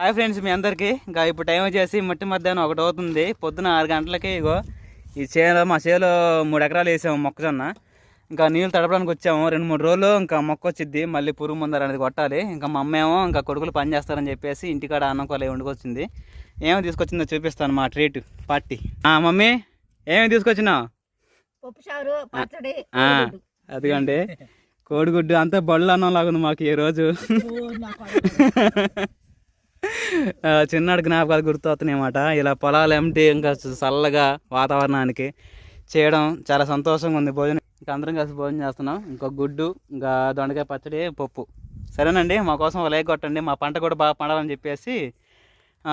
Hi friends మీ అందరికీ. ఇంకా ఇప్పుడు టైం వచ్చేసి మట్టి మధ్యాహ్నం ఒకటి అవుతుంది. పొద్దున ఆరు గంటలకి ఇగో ఈ చేలో మా చేలో మూడు ఎకరాలు వేసాము మొక్కజొన్న. ఇంకా నీళ్ళు తడపడానికి వచ్చాము. రెండు మూడు రోజులు ఇంకా మొక్క వచ్చింది మళ్ళీ పురుగు మందర అనేది కొట్టాలి. ఇంకా మా అమ్మ ఏమో ఇంకా కొడుకులు పని చేస్తారని చెప్పేసి ఇంటికాడ అన్నం కొల వండుకొచ్చింది. ఏమేమి తీసుకొచ్చిందో చూపిస్తాను మా ట్రీట్ పార్టీ. ఆ, మమ్మీ ఏమేమి తీసుకొచ్చినావు? అదిగండి. కోడిగుడ్డు అంతా బళ్ళు అన్నం లాగుంది మాకు ఈ రోజు. చిన్నటి జ్ఞాపకాలు గుర్తొస్తున్నాయి అన్నమాట ఇలా పొలాలు ఏమిటి ఇంకా చల్లగా వాతావరణానికి చేయడం చాలా సంతోషంగా ఉంది. భోజనం ఇంకా అందరం కలిసి భోజనం చేస్తున్నాం. ఇంకా గుడ్డు ఇంకా దొండకాయ పచ్చడి పప్పు. సరేనండి మా కోసం లైక్ కొట్టండి. మా పంట కూడా బాగా పండాలని చెప్పేసి ఆ,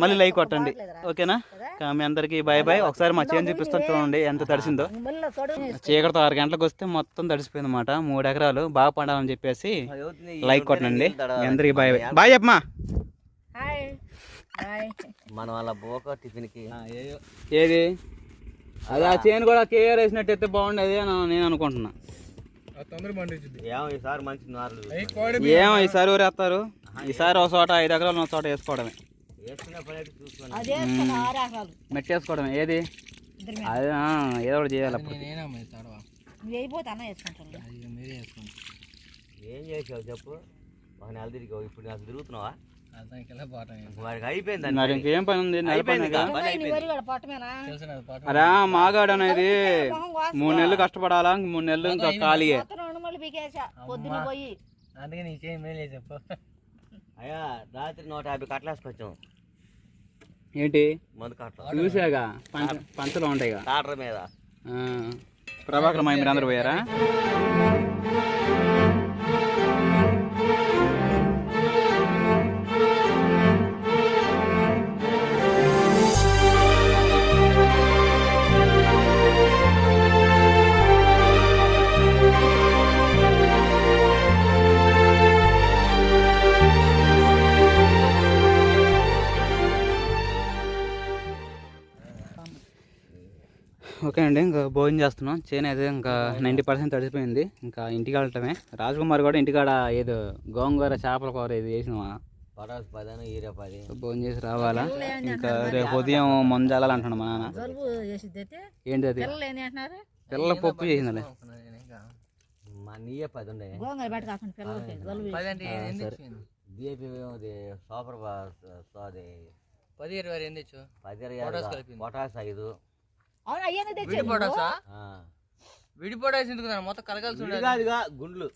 మళ్ళీ లైక్ కొట్టండి. ఓకేనా? మీ అందరికీ బాయ్ బాయ్ ఒకసారి మా చేను చూపిస్తాను చూడండి ఎంత తడిసిందో. చీకటితో ఆరు గంటలకు వస్తే మొత్తం తడిసిపోయింది అనమాట మూడు ఎకరాలు బాగా పండాలని చెప్పేసి లైక్ కొట్టండి. మీ అందరికీ బాయ్ బాయ్ బాయ్ చెప్పమా హాయ్ హాయ్ మనం అలా పోక టిఫిన్కి. ఏది? అది ఆ చేను కూడా కేఆర్ వేసినట్టు అయితే బాగుండేది అని నేను అనుకుంటున్నా. ఏమో ఈసారి మంచి నార్లు ఏమో ఈసారి ఊరేస్తారు. ఈసారి ఒక చోట ఐదు ఎకరాలు ఒక చోట వేసుకోవడమే. వేసుకున్న పని అయితే చూసుకోండి. అదే వేసుకున్న ఆరు ఎకరాలు. మెట్టి వేసుకోవడమే. ఏది? అది ఆ, ఏదో ఒకటి చేయాలి అప్పుడు. ఏం చేసావు చెప్పు? ఒక నెల తిరిగావు. ఇప్పుడు నాకు తిరుగుతున్నావా? వాడికి అయిపోయింది మరి ఇంకేం పని ఉంది? నెల పని అయిపోయింది కదా. అరే మాగాడు అనేది మూడు నెలలు కష్టపడాలా? ఇంక మూడు నెలలు ఇంకా ఖాళీయే. అందుకే నీ చేయి మేలే చెప్పు. అయ్యా రాత్రి నూట యాభై కట్టలేసుకొచ్చాం ఏంటి? మందు కట్టలు. చూసాగా? పంచ పంచలో ఉంటాయి టాటర్ మీద. ప్రభాకర్ మా మీరు అందరు పోయారా? ఓకే అండి ఇంకా భోజనం చేస్తున్నాం. చేను అయితే ఇంకా నైంటీ పర్సెంట్ తడిసిపోయింది. ఇంకా ఇంటికి వెళ్ళటమే. రాజకుమార్ కూడా ఇంటికాడ ఏదో గోంగూర చేపల కూర ఈరే పది. భోజనం చేసి రావాలా? ఇంకా రేపు ఉదయం మంజాలని అంటున్నాడు మా నాన్న. ఏంటి అది? పిల్లలు పప్పు చేసిందిలే సూపర్ పది ఇరవై. పొటాస్ ఐదు. అవును అయ్యేది తెచ్చి విడిపోటాసా ఆ. విడిపోటాసి ఎందుకు నాన్న? మొత్తం కలగాల్సి ఉండదు విడిగాదుగా గుండ్లు.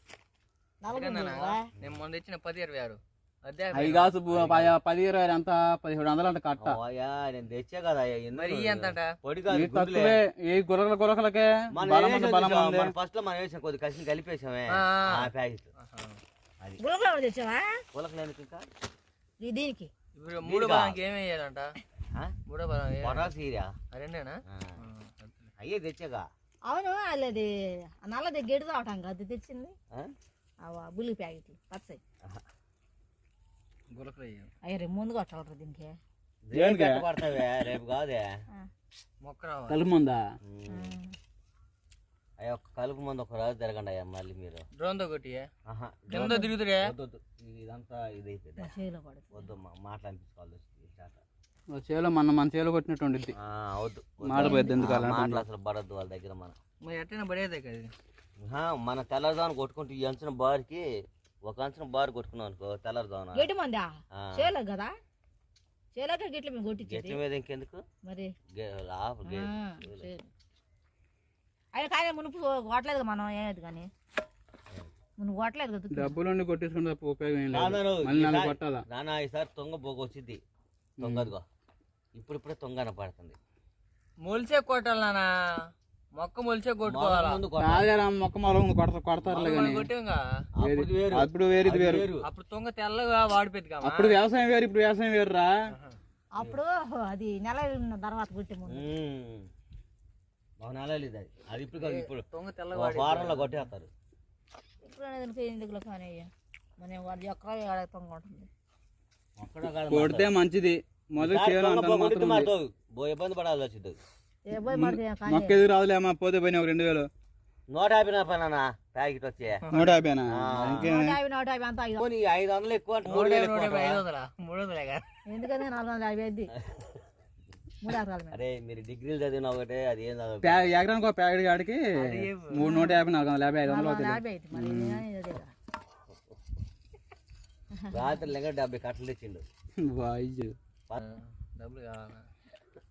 నేను మొన్న తెచ్చిన పది ఇరవై ఆరు అదే అవి కాసు పు- ప- పది ఇరవై ఎంత? పదిహేడు వందలు అంట కట్ట. ఓయా నేను తెచ్చా కదా అయ్యా, ఎందుకు? మరి ఈ ఎంత అంట పొడి కాదు గుండ్లే. తక్కువే ఈ గురకల గురకలకే మనం బలం ఉంది బలం? ఉంది. ఫస్ట్లో మనం వేసాం కొద్ది కలిసి కలిపేసామే. ఆ. ఆ. ప్యాకెట్. అది. గులకలు తెచ్చావా? పూలకు ఎందుకు ఇంకా? దీనికి. ఇప్పుడు మూడో బలానికి ఏం వేయాలంట? ఆ? మూడో ఆ రెండేనా. అయ్యే తెచ్చాగా అవును అది నల్లది గెడి తావటం అది తెచ్చింది. బుల్లి ప్యాకెట్లు పచ్చయి. అయ్యి రేపు ముందు దీనికి? రేపు కాదే. కలుపు ముందా. అయ్యా ఒక కలుపు మంది ఒక రోజు తిరగండి అయ్యా మళ్ళీ మీరు. డ్రోన్తో కొట్టి ఆహా, కింద తిరుగుతురే. ఇదంతా ఇదైపోయింది. వద్దు మా మాటలు అనిపించుకోవాలి ఈ స్టార్ట్. ఓ చేలో మన మన చేలో కొట్టినట్టు ఉండిద్ది. ఎందుకు అలా మాటలు అసలు పడద్దు వాళ్ళ దగ్గర మనం. మరి ఎట్టైనా పడేదే కదా మన తెల్లదాన్ని కొట్టుకుంటూ ఈ అంచున బార్కి ఒక అంచున బార్ కొట్టుకున్నాం అనుకో తెల్లదాన గెట్టి మందా? చేలో కదా? చేలోకి గిట్ల మేము కొట్టించేది. గట్టి మీద ఇంకెందుకు? మరి. ఆయన కానీ మునుపు కొట్టలేదు మనం ఏది కానీ. మునుపు కొట్టలేదు కదా డబ్బులు ఉండి కొట్టేసుకుంటే ఉపయోగం లేదు. నాన్న, మళ్ళీ ఈసారి- కొట్టాలా? నాన్న ఈసారి తొంగ పోగు వచ్చింది తొంగదిగో. ఇప్పుడిప్పుడే తొంగ కనపడుతుంది మొలిచే కొట్టాలి నాన్న. మొక్క మొలిచే కొట్టుకోవాలా? ముందు కొట్ట- రాజా మొక్క మొల కొడతారు కొడతారులే మనం కానీ. కొట్టాంగా అప్పుడు వేరు. అప్పుడు వేరు ఇది వేరు. వేరు. అప్పుడు తొంగ తెల్లగా వాడిపోయింది కామా? అప్పుడు వ్యవసాయం వేరు ఇప్పుడు వ్యవసాయం వేరురా. అప్పుడు అది నెల ఉన్న తర్వాత కొట్టే ముందు. ఉమ్. ఒక నెల లేదు అది. అది ఇప్పుడు కాదు ఇప్పుడు తొంగ తెల్లగా ఒక వాడి వారంలో కొట్టేస్తారు. ఇప్పుడు అనేది ఎందుకులో కానీ మన వాడి ఎక్కడ ఏడతాం ఉంటుంది. అక్కడ కాదు కొడితే మంచిది. ఇబ్బంది పడాల్సి వచ్చింది మొక్క ఎదురు రాదులే అమ్మా పోతే పోయినా ఒక రెండు వేలు. నూట యాభై ప్యాకెట్ వచ్చి. నూట యాభైనా? ఐదు పోనీ ఐదు వందలు ఎక్కువ మూడు వేలు ఐదు మూడు వందలే ఎందుకంటే నాలుగు వందల యాభై అరే మీరు డిగ్రీలు చదివిన ఒకటే అది ఏం ఎకరానికి ఒక ప్యాకెట్ కాడికి మూడు నూట యాభై నాలుగు వందల యాభై ఐదు వందలు. రాత్రి లెక్క డెబ్బై కట్టలు తెచ్చిండు. డబ్బులు కావాలా?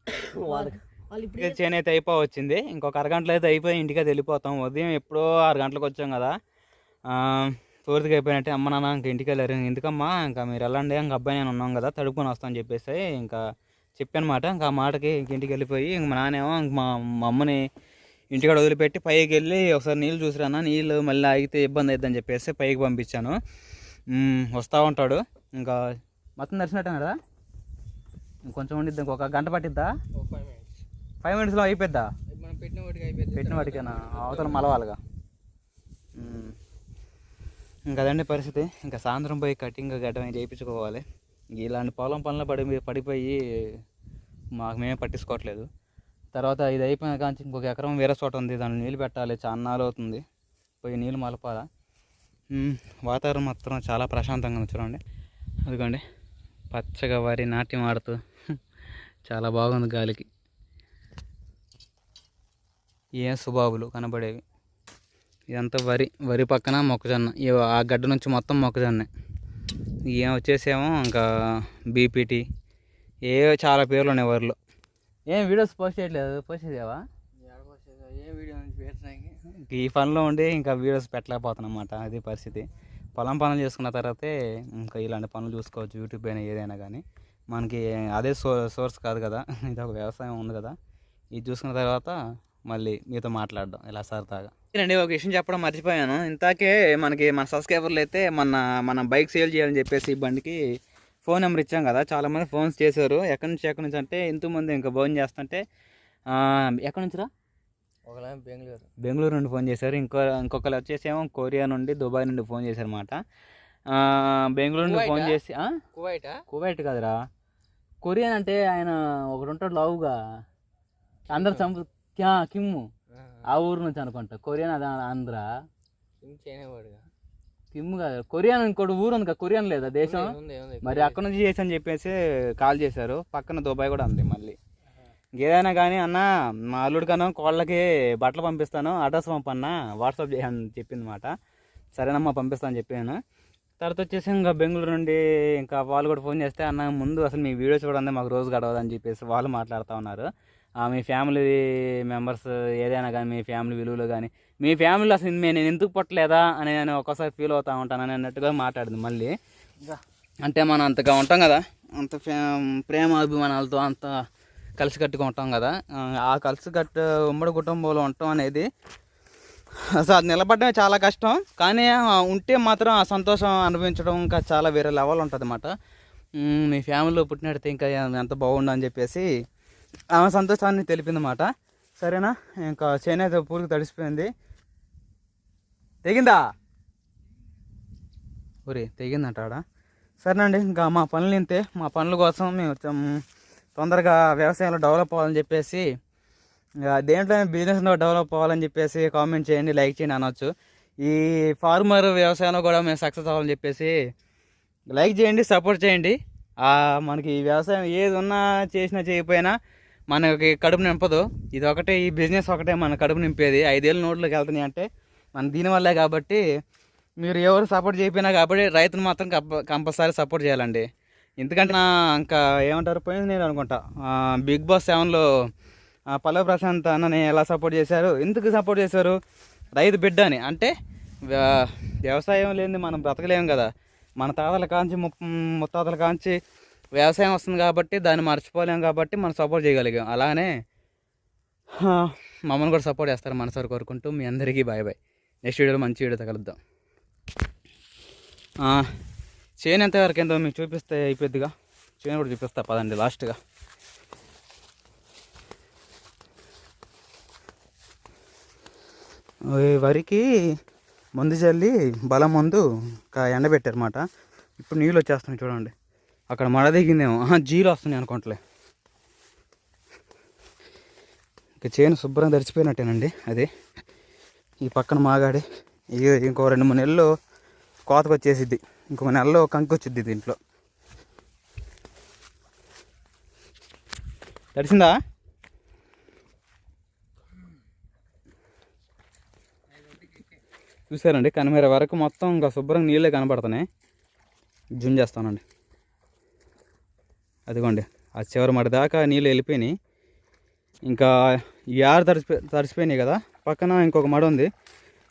వాళ్ళకి వాళ్ళు ఇప్పుడు ఇక చేను అయితే అయిపో వచ్చింది ఇంకొక అరగంటలో అయితే అయిపోయి ఇంటికి అయితే వెళ్ళిపోతాం. ఉదయం ఎప్పుడో ఆరు గంటలకు వచ్చాం కదా. పూర్తిగా అయిపోయినట్టే అమ్మ నాన్న ఇంక ఇంటికి వెళ్ళారు. ఎందుకమ్మా? ఇంకా మీరు వెళ్ళండి. ఇంకా అబ్బాయి నేను ఉన్నాం కదా. తడుపుకొని వస్తామని చెప్పేసి ఇంకా చెప్పానమాట. ఇంకా ఆ మాటకి ఇంక ఇంటికి వెళ్ళిపోయి ఇంక మా నాన్నేమో ఇంక మా మా అమ్మని ఇంటికాడ వదిలిపెట్టి పైకి వెళ్ళి ఒకసారి నీళ్ళు చూసిరానా నీళ్ళు మళ్ళీ ఆగితే ఇబ్బంది అవుతుందని చెప్పేసి పైకి పంపించాను. వస్తా ఉంటాడు. ఇంకా మొత్తం దర్శనట్టు కదా? కొంచెం ఉండిద్ది ఇంకొక గంట పట్టిద్దా? ఒక ఫైవ్ మినిట్స్. ఫైవ్ మినిట్స్లో అయిపోద్దా మనం పెట్టిన వాటికి అయిపోయింది పెట్టిన వాటికేనా? అవతల మలవాలుగా. ఇంకా అదండి పరిస్థితి. ఇంకా సాయంత్రం పోయి కటింగ్ గడ్డం చేయించుకోవాలి. ఇలాంటి పొలం పనులు పడి పడిపోయి మాకు మేమే పట్టించుకోవట్లేదు. తర్వాత ఇది అయిపోయిన కానీ ఇంకొక ఎకరం వేరే చోట ఉంది. దాన్ని నీళ్ళు పెట్టాలి. చాన్నాళ్ళు అవుతుంది. పోయి నీళ్ళు మలపాలా. వాతావరణం మాత్రం చాలా ప్రశాంతంగా ఉంది చూడండి. అదిగోండి. పచ్చగా వరి నాట్యం ఆడుతూ చాలా బాగుంది గాలికి. ఏ సుబాబులు కనబడేవి? ఇదంతా వరి వరి పక్కన మొక్కజొన్న. ఇవి ఆ గడ్డ నుంచి మొత్తం మొక్కజొన్నే. ఏం వచ్చేసేమో ఇంకా బీపీటీ. ఏ చాలా పేర్లు ఉన్నాయి వరిలో. ఏం వీడియోస్ పోస్ట్ చేయట్లేదు? పోస్ట్ చేసావా? ఏ వీడియో నుంచి పెట్టడానికి ఈ పనిలో ఉండి ఇంకా వీడియోస్ పెట్టలేకపోతున్నాం అన్నమాట అది పరిస్థితి. పొలం పనులు చేసుకున్న తర్వాతే ఇంకా ఇలాంటి పనులు చూసుకోవచ్చు యూట్యూబ్ అయినా ఏదైనా కానీ. మనకి అదే సో సోర్స్ కాదు కదా. ఇది ఒక వ్యవసాయం ఉంది కదా. ఇది చూసుకున్న తర్వాత మళ్ళీ మీతో మాట్లాడడం ఇలా సరదాగా. రండి ఒక విషయం చెప్పడం మర్చిపోయాను. ఇంతాకే మనకి మన సబ్స్క్రైబర్లు అయితే మన మన బైక్ సేల్ చేయాలని చెప్పేసి ఈ బండికి ఫోన్ నెంబర్ ఇచ్చాం కదా. చాలామంది ఫోన్స్ చేశారు. ఎక్కడి నుంచి ఎక్కడి నుంచి అంటే ఎంతమంది ఇంకా భోజనం చేస్తుంటే ఆ, ఎక్కడి నుంచిరా ఒకలా బెంగళూరు. బెంగళూరు నుండి ఫోన్ చేశారు. ఇంకో ఇంకొకరు వచ్చేసేమో కొరియా నుండి దుబాయ్ నుండి ఫోన్ చేశారు అనమాట బెంగళూరు నుండి ఫోన్? చేసి ఆ? కువైటా? కువైట్ కాదురా. కొరియన్ అంటే ఆయన ఒకడు ఉంటాడు లావుగా. అందరు చంపు క్యా కిమ్ము. ఆ ఊరు నుంచి అనుకుంటా. కొరియన్ అది ఆంధ్ర. కిమ్ము కాదు. కొరియన్ ఇంకోటి ఊరు ఉంది కదా కొరియన్ లేదా దేశం? మరి అక్కడ నుంచి చేసి అని చెప్పేసి కాల్ చేశారు. పక్కన దుబాయ్ కూడా ఉంది మళ్ళీ. ఏదైనా కానీ అన్న మా అల్లుడికన్నా కోళ్ళకి బట్టలు పంపిస్తాను అడ్రస్ పంపన్నా వాట్సాప్ చేయని చెప్పింది మాట. సరేనమ్మా పంపిస్తాను చెప్పాను. తర్వాత వచ్చేసి ఇంకా బెంగళూరు నుండి ఇంకా వాళ్ళు కూడా ఫోన్ చేస్తే అన్న ముందు అసలు మీ వీడియో చూడండి మాకు రోజు గడవదని చెప్పేసి వాళ్ళు మాట్లాడుతూ ఉన్నారు. ఆ, మీ ఫ్యామిలీ మెంబర్స్ ఏదైనా కానీ మీ ఫ్యామిలీ విలువలు కానీ మీ ఫ్యామిలీలో అసలు నేను ఎందుకు పుట్టలేదా అని నేను ఒక్కోసారి ఫీల్ అవుతా ఉంటానని అన్నట్టుగా మాట్లాడింది మళ్ళీ. అంటే మనం అంతగా ఉంటాం కదా. అంత ప్రేమ అభిమానాలతో అంత కలిసికట్టుగా ఉంటాం కదా. ఆ, ఆ కలిసికట్టు ఉమ్మడి కుటుంబంలో ఉండటం అనేది అసలు అది నిలబడమే చాలా కష్టం. కానీ ఉంటే మాత్రం ఆ సంతోషం అనుభవించడం ఇంకా చాలా వేరే లెవెల్ ఉంటుంది అన్నమాట మీ ఫ్యామిలీలో పుట్టినట్టు ఇంకా ఎంత బాగుండు అని చెప్పేసి ఆమె సంతోషాన్ని తెలిపిందన్నమాట. సరేనా? ఇంకా చేనేత పూలకు తడిసిపోయింది. తెగిందా? ఊరి తెగిందంట ఆడ సరేనండి ఇంకా మా పనులు ఇంతే. మా పనుల కోసం మేము తొందరగా వ్యవసాయంలో డెవలప్ అవ్వాలని చెప్పేసి దేంట్లో బిజినెస్లో డెవలప్ అవ్వాలని చెప్పేసి కామెంట్ చేయండి లైక్ చేయండి అనొచ్చు. ఈ ఫార్మర్ వ్యవసాయంలో కూడా మేము సక్సెస్ అవ్వాలని చెప్పేసి లైక్ చేయండి సపోర్ట్ చేయండి. మనకి ఈ వ్యవసాయం ఏది ఉన్నా చేసినా చేయకపోయినా మనకి కడుపు నింపదు. ఇది ఒకటే ఈ బిజినెస్ ఒకటే మన కడుపు నింపేది. ఐదేళ్ళు నోట్లోకి వెళ్తున్నాయి అంటే మన దీనివల్లే కాబట్టి మీరు ఎవరు సపోర్ట్ చేయకపోయినా కాబట్టి రైతును మాత్రం కంప కంపల్సరీ సపోర్ట్ చేయాలండి. ఎందుకంటే నా ఇంకా ఏమంటారు పోయింది నేను అనుకుంటా. బిగ్ బాస్ సెవెన్లో పల్లవ ప్రశాంత్ అన్నని ఎలా సపోర్ట్ చేశారు? ఎందుకు సపోర్ట్ చేశారు? రైతు బిడ్డ అని. అంటే వ్యవసాయం లేనిది మనం బ్రతకలేము కదా. మన తాతల కాంచి ముప్- ముత్తాతల కాంచి వ్యవసాయం వస్తుంది కాబట్టి దాన్ని మర్చిపోలేం కాబట్టి మనం సపోర్ట్ చేయగలిగాం. అలానే మమ్మల్ని కూడా సపోర్ట్ చేస్తారు మనసారి కోరుకుంటూ మీ అందరికీ బాయ్ బాయ్. నెక్స్ట్ వీడియోలో మంచి వీడియోతో కలుద్దాం. చేను ఎంతవరకు ఏందో మీకు చూపిస్తే అయిపోద్దిగా చేను కూడా చూపిస్తా పదండి లాస్ట్గా. వరికి మందు చల్లి బలం మందు ఒక ఎండబెట్టారన్నమాట ఇప్పుడు నీళ్ళు వచ్చేస్తున్నాయి చూడండి. అక్కడ మడ దిగిందేమో. జీలు వస్తున్నాయి అనుకోవట్లే ఇక చేను శుభ్రంగా తడిచిపోయినట్టేనండి అది. ఈ పక్కన మాగాడి. ఇక ఇంకో రెండు మూడు నెలలు కోతకు వచ్చేసిద్ది. ఇంకొక నెలలో కంకి వచ్చిద్ది దీంట్లో. తడిసిందా? చూసారండి? కనిమేర వరకు మొత్తం ఇంకా శుభ్రంగా నీళ్ళే కనబడుతున్నాయి. జూమ్ చేస్తానండి. అదిగోండి ఆ చివరి మడి దాకా నీళ్ళు వెళ్ళిపోయినాయి. ఇంకా ఈ ఆరు తడిసిపోయి తడిసిపోయినాయి కదా? పక్కన ఇంకొక మడ ఉంది.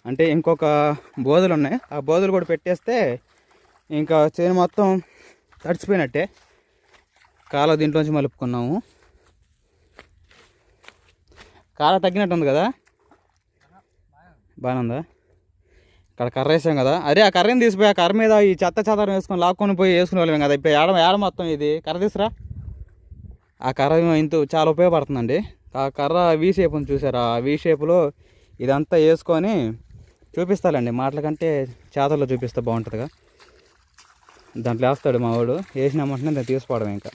అంటే ఇంకొక బోధలు ఉన్నాయి. ఆ బోధలు కూడా పెట్టేస్తే ఇంకా చేను మొత్తం తడిచిపోయినట్టే కాల దీంట్లోంచి మలుపుకున్నాము. కాల తగ్గినట్టు ఉంది కదా? బాగానే ఉందా? ఇక్కడ కర్ర వేసాం కదా. అరే ఆ కర్రని తీసిపోయి ఆ కర్ర మీద ఈ చెత్త చెదారం వేసుకొని లాక్కొని పోయి వేసుకునే వాళ్ళం కదా. ఇప్పుడు ఏడ ఏడ మొత్తం ఇది? కర్ర తీసురా? ఆ కర్ర ఇంత చాలా ఉపయోగపడుతుందండి. ఆ కర్ర వీ షేప్ ఉంది చూసారా? ఆ వీ షేప్లో ఇదంతా వేసుకొని చూపిస్తాలండి. మాటల కంటే చేతల్లో చూపిస్తే బాగుంటుందిగా. దాంట్లో వేస్తాడు మా వాడు. వేసినామంటే దాన్ని తీసుకోవడం ఇంకా.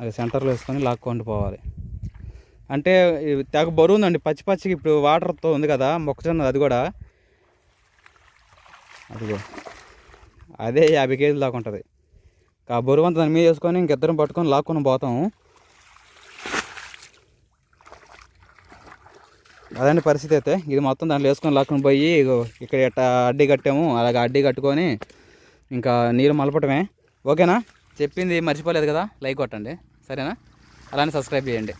అది సెంటర్లో వేసుకొని లాక్కొని పోవాలి. అంటే తెగ బరువు ఉందండి పచ్చి పచ్చికి ఇప్పుడు వాటర్తో ఉంది కదా మొక్కజొన్న అది కూడా. అదిగో అదే యాభై కేజీలు దాకా ఉంటుంది. ఆ బరువు అంతా దాని మీద వేసుకొని ఇంకిద్దరం పట్టుకొని లాక్కొని పోతాము అదండి పరిస్థితి అయితే. ఇది మొత్తం దాంట్లో వేసుకొని లాక్కొని పోయి ఇక్కడ ఎట్టా అడ్డీ కట్టాము అలాగ అడ్డీ కట్టుకొని ఇంకా నీరు మలపటమే. ఓకేనా? చెప్పింది మర్చిపోలేదు కదా? లైక్ కొట్టండి. సరేనా? అలానే సబ్స్క్రైబ్ చేయండి.